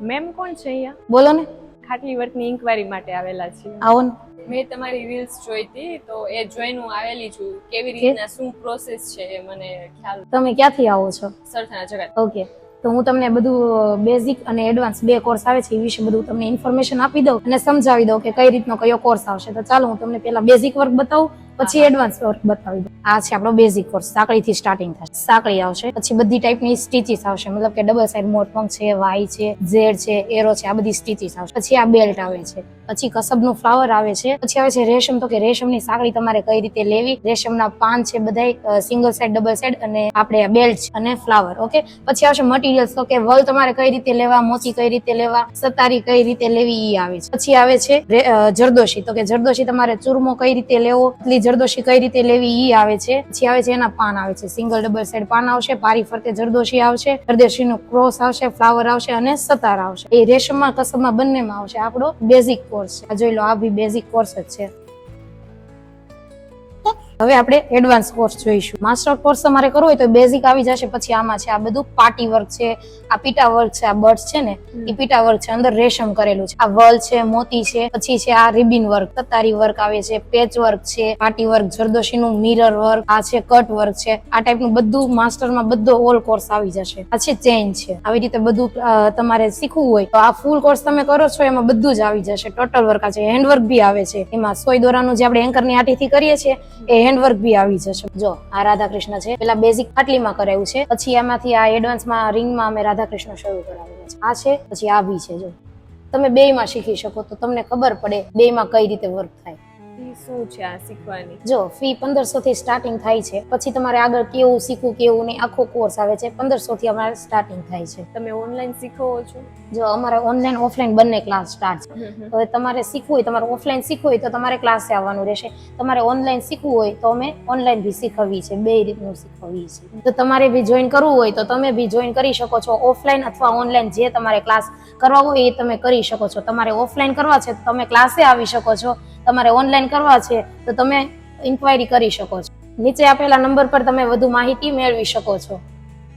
Ma'am કોણ છે અહીંયા? બોલો ને. ખાટલી વર્કની ઇન્કવાયરી માટે આવેલા છીએ. આવો ને. મેં તમારી રીલ્સ જોઈ હતી તો એ જોઈને હું આવેલી છું. કેવી? રીતના શું પ્રોસેસ છે એ મને ખ્યાલ તમે ક્યાંથી આવો છો? સરથાણા જગત. ઓકે. તો હું તમને બધું બેઝિક અને એડવાન્સ બે કોર્સ આવે છે એ વિશે બધું તમને ઇન્ફોર્મેશન આપી દઉં અને સમજાવી દઉં કે કઈ રીતનો કયો કોર્સ આવશે. તો ચાલો હું તમને પહેલા બેઝિક વર્ક બતાવું પછી એડવાન્સ વર્ક બતાવી દઉં. આ છે આપણો બેઝિક કોર્સ સાંકળીથી સ્ટાર્ટિંગ થાય. સાંકળી આવશે, પછી બધી ટાઈપની સ્ટીચીસ આવશે. મતલબ કે ડબલ સાઈડ મોરપંખ છે વાય છે ઝેડ છે એરો છે, આ બધી સ્ટીચીસ આવશે. પછી આ બેલ્ટ આવે છે. પછી કસબનું ફ્લાવર આવે છે. પછી આવે છે રેશમ. તો કે રેશમની સાંકળી તમારે કઈ રીતે લેવી? રેશમના પાન છે બધાય સિંગલ સાઈડ ડબલ સાઈડ અને આપણે આ બેલ્ટ અને ફ્લાવર ઓકે પછી આવશે મટીરિયલ્સ તો કે વલ તમારે કઈ રીતે લેવા? મોતી કઈ રીતે લેવા? સતારી કઈ રીતે લેવી? ઈ આવે છે. પછી આવે છે જરદોશી. તો કે જરદોશી તમારે ચૂરમો કઈ રીતે લેવો? એટલી જરદોશી કઈ રીતે લેવી ઈ આવે છે? પછી આવે છે એના પાન આવે છે. સિંગલ ડબલ સાઈડ પાન આવશે, પારી ફરતે જરદોશી આવશે જરદોશીનું ક્રોસ આવશે, ફ્લાવર આવશે અને સતાર આવશે. એ રેશમમાં, કસબમાં બંનેમાં આવશે આપણો બેઝિક કોર્સ છે. જોઈ લો, આ બી બેઝિક કોર્સ જ છે. હવે આપણે એડવાન્સ કોર્સ જોઈશું. માસ્ટર કોર્સ તમારે કરવો હોય તો બેઝિક આવી જશે. પછી આમાં છે આ બધું પાર્ટી વર્ક છે આ પીટા વર્ક છે આ બર્ડ છે ને એ પીટા વર્ક છે અંદર રેશમ કરેલું છે. આ વલ છે મોતી છે પછી છે આ રિબિન વર્ક તતારી વર્ક આવે છે પેચ વર્ક છે પાર્ટી વર્ક જરદોશીનું મિરર વર્ક આ છે કટ વર્ક છે. આ ટાઈપનું બધું માસ્ટરમાં બધો ઓલ કોર્સ આવી જશે. આ છે ચેન છે. આવી રીતે બધું તમારે શીખવું હોય તો આ ફૂલ કોર્સ તમે કરો છો એમાં બધું જ આવી જશે. ટોટલ વર્ક આ છે. હેન્ડવર્ક બી આવે છે. એમાં સોય દોરાનું જે આપણે એન્કરની આટીથી કરીએ છીએ એ હેન્ડવર્ક બી આવી જશે. જો, આ રાધા કૃષ્ણ છે. પેલા બેઝિક ખાટલીમાં કરાયું છે. પછી એમાંથી આ એડવાન્સમાં રિંગમાં અમે રાધા કૃષ્ણ શરૂ કરાવેલા છે. આ છે, પછી આ બી છે. જો, તમે બેયમાં શીખી શકો તો તમને ખબર પડે બેયમાં કઈ રીતે વર્ક થાય. ઈ શું છે આ શીખવાની? જો ફી પંદરસો થી સ્ટાર્ટિંગ થાય છે. પછી તમારે આગળ કેવું શીખવું કેવું નહીં આખો કોર્સ આવે છે. પંદરસો થી અમારે સ્ટાર્ટિંગ થાય છે. તમે ઓનલાઈન શીખવો છો? જો અમારે ઓનલાઈન ઓફલાઈન બંને ક્લાસ સ્ટાર્ટ છે. હવે તમારે શીખવું હોય તમારે ઓફલાઈન શીખવું હોય તો તમારે ક્લાસે આવવાનું રહેશે. તમારે ઓનલાઈન શીખવું હોય તો અમે ઓનલાઈન બી શીખવી છે બે રીતનું શીખવી છીએ. તો તમારે બી જોઈન કરવું હોય તો તમે બી જોઈન કરી શકો છો. ઓફલાઈન અથવા ઓનલાઈન જે તમારે ક્લાસ કરવા હોય એ તમે કરી શકો છો. તમારે ઓફલાઈન કરવા છે તો તમે ક્લાસે આવી શકો છો. તમારે ઓનલાઈન કરવા છે, તો તમે ઇન્ક્વાયરી કરી શકો છો. નીચે આપેલા નંબર પર તમે વધુ માહિતી મેળવી શકો છો.